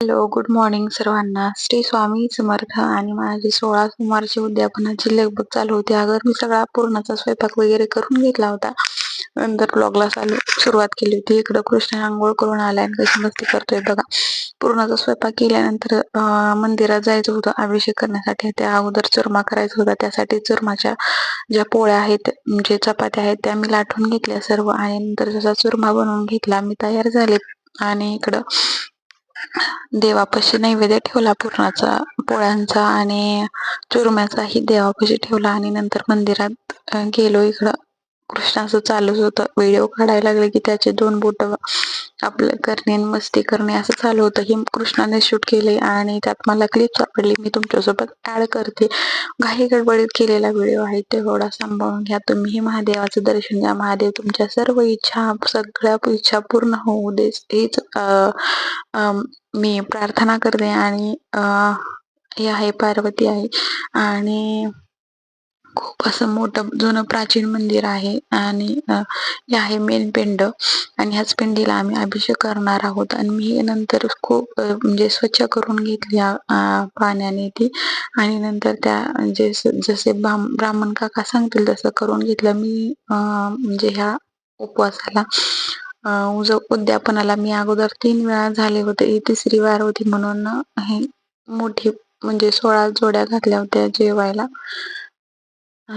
Hello good morning सर्वांना. श्री स्वामी समर्थ आणि माझी सोळा सोमवारची उद्यापनाची लगबग चालू होती. अगर मी सगळा पूर्णाचा स्वयंपाक वगैरे करून घेतला होता. नंतर ब्लॉगला चालू सुरुवात केली होती. इकडं कृष्ण आंघोळ करून आलाय आणि कशी मस्ती करतोय बघा. पूर्णाचा स्वयंपाक केल्यानंतर मंदिरात जायचं होतं. अभिषेक करण्यासाठी त्या अगोदर चुरमा करायचा होता. त्यासाठी चुरमाच्या ज्या पोळ्या आहेत म्हणजे चपात्या आहेत त्या मी लाटून घेतल्या सर्व. आणि नंतर जसा चुरमा बनवून घेतला मी तयार झाले. आणि इकडं देवापाशी नैवेद्य ठेवला पूर्णाचा पोळ्यांचा आणि चुरम्याचाही देवापाशी ठेवला आणि नंतर मंदिरात गेलो इकडं. कृष्णाचं चालूच होतं. व्हिडिओ काढायला लागले की त्याचे दोन बोट आपलं करणे मस्ती करणे असं चालू होतं. हे कृष्णाने शूट केले आणि त्यात मला क्लिप सापडली. मी तुमच्यासोबत ऍड करते. घाई गडबडीत केलेला व्हिडिओ आहे. तेवढा सांभाळून घ्या. तुम्ही महादेवाचं दर्शन घ्या. महादेव तुमच्या सर्व इच्छा सगळ्या इच्छा पूर्ण होऊ दे. हीच मी प्रार्थना करते. आणि हे आहे पार्वती आहे. आणि असं मोठं जुनं प्राचीन मंदिर आहे आणि हे आहे मेन पिंड आणि ह्याच पिंडीला आम्ही अभिषेक करणार आहोत. आणि मी नंतर खूप म्हणजे स्वच्छ करून घेतली पाण्याने ती. आणि नंतर त्या जे जसे ब्राह्मण काका सांगतील तसं करून घेतलं. मी म्हणजे ह्या उपवासाला उज उद्यापनाला मी अगोदर तीन वेळा झाले होते. ही तिसरी वार होती म्हणून हे मोठी म्हणजे सोळा जोड्या घातल्या होत्या जेवायला.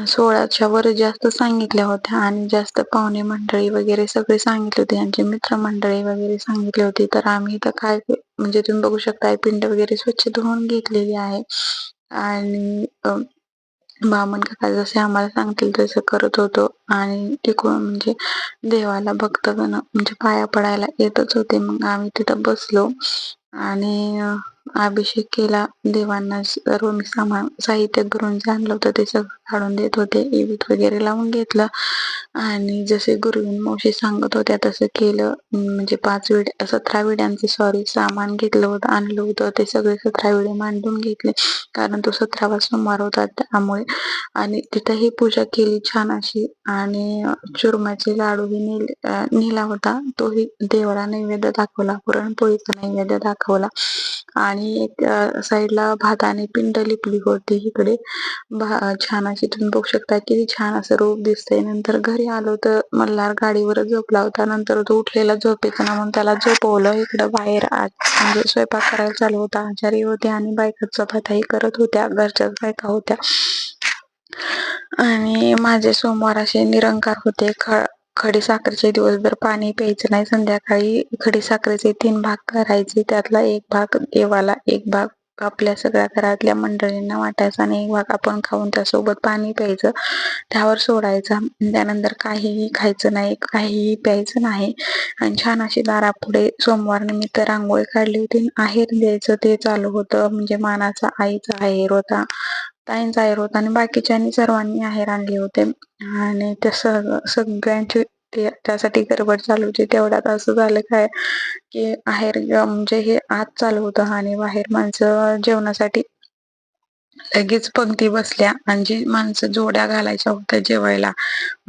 सोळाच्या वर जास्त सांगितल्या होत्या आणि जास्त पाहुणे मंडळी वगैरे सगळे सांगितले होते. यांचे मित्र मंडळी वगैरे सांगितले होते. तर आम्ही तर काय म्हणजे तुम्ही बघू शकता पिंड वगैरे स्वच्छ धुवून घेतलेली आहे. आणि बामण काका जसे आम्हाला सांगतील तसं करत होतो. आणि तिकडून म्हणजे देवाला भक्तगण म्हणजे पाया पडायला येतच होते. मग आम्ही तिथं बसलो. आणि अभिषेक केला. देवांना सर्व मी सामान साहित्य घरून जे आणलं होतं ते सगळं काढून देत होते. एवीत वगैरे लावून घेतलं. आणि जसे गुरुजी मावशी सांगत होत्या तसं केलं. म्हणजे पाच विड्या सतरा विड्यांचे सॉरी सामान घेतलं होतं आणलं होतं. ते सगळे सतरा विडे मांडून घेतले. कारण तो सतरावा सोमवार होता त्यामुळे. आणि तिथंही पूजा केली छान अशी. आणि चुरमाचे लाडूही नेले नेला होता. तोही देवाला नैवेद्य दाखवला. पुरणपोळीचा नैवेद्य दाखवला. आणि एक साईडला भाताने पिंड लिपली होती इकडे. छान अशी तुम्ही बघू शकता किती छान असं रूप दिसतंय. नंतर घरी आलो तर मल्हार गाडीवर झोपला होता. नंतर तो उठलेला झोपेचा ना म्हणून त्याला झोपवलं. इकडं बाहेर म्हणजे स्वयंपाक करायला चालू होता. आचारी होते आणि बायका चपात्याही करत होत्या. घरच्याच बायका होत्या. आणि माझे सोमवार असे निरंकार होते. खळ साखरेचे दिवसभर पाणी प्यायचं नाही. संध्याकाळी खडी साखरेचे तीन भाग करायचे. त्यातला एक भाग देवाला एक भाग आपल्या सगळ्या घरातल्या मंडळींना वाटायचा आणि एक भाग आपण खाऊन त्यासोबत पाणी प्यायचं. त्यावर सोडायचा. त्यानंतर काहीही खायचं नाही काहीही प्यायचं नाही. आणि छान अशी दारापुढे सोमवार निमित्त रांगोळी काढली होती. आहेर द्यायचं ते चालू होतं. म्हणजे मानाचा आईचा आहेर होता. ताईंचा आहेर आणि बाकीच्यांनी सर्वांनी आहेर आणले होते. आणि त्या सग सगळ्यांची ते त्यासाठी गडबड चालू होती. तेवढ्यात असं झालं काय की आहेर म्हणजे हे आत चालू होतं आणि बाहेर माणसं जेवणासाठी लगेच पंक्ती बसल्या. आणि जी माणसं जोड्या घालायच्या होत्या जेवायला.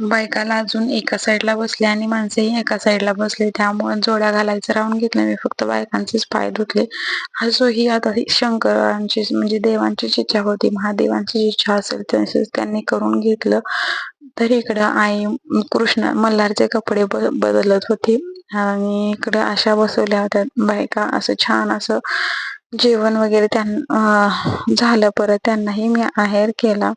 बायकाला अजून एका साईडला बसल्या आणि माणसंही एका साईडला बसले. त्यामुळे जोड्या घालायचं राहून घेतलं मी फक्त बायकांचेच पाय धुतले. असो ही आता शंकरांची म्हणजे देवांचीच इच्छा होती. महादेवांची इच्छा असेल तशीच त्यांनी करून घेतलं. तर इकडं आई कृष्ण मल्हारचे कपडे बदलत होती. आणि इकडं अशा बसवल्या होत्या. बायका असं छान असं जेवण वगैरे त्यां झालं परत त्यांनाही मी आहेर केला.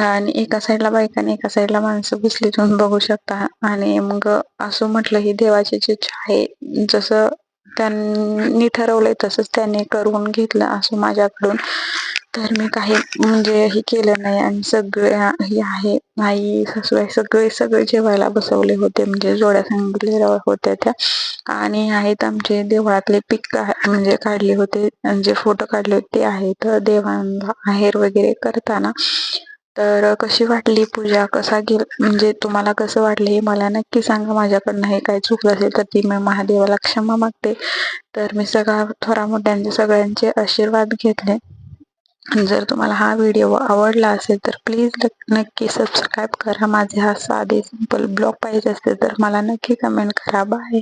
आणि एका साईडला बायकाने एका साईडला माणसं बसली तुम्ही बघू शकता. आणि मग असं म्हटलं ही देवाची इच्छा आहे जसं त्यांनी ठरवलंय तसंच त्यांनी करून घेतलं असं माझ्याकडून. तर मी काही म्हणजे हे केलं नाही आणि सगळ्या हे आहे आई आहे सगळे सगळे जेवायला बसवले होते म्हणजे जोड्या सांगितलेल्या होत्या त्या. आणि आहेत आमचे देवळातले पिक म्हणजे काढले होते जे फोटो काढले होते ते आहेत. देवांना आहेर वगैरे करताना. तर कशी वाटली पूजा? कसा गेल म्हणजे तुम्हाला कसं वाटलं हे मला नक्की सांगा. माझ्याकडनं हे काय चुकलं असेल तर ती मी महादेवाला क्षमा मागते. तर मी सगळ्या थोरा मोठ्यांचे सगळ्यांचे आशीर्वाद घेतले. जर तुम्हाला हा व्हिडिओ आवडला असेल तर प्लीज नक्की सबस्क्राईब करा. माझे हा साधे सिंपल ब्लॉग पाहिजे असेल तर मला नक्की कमेंट करा. बाय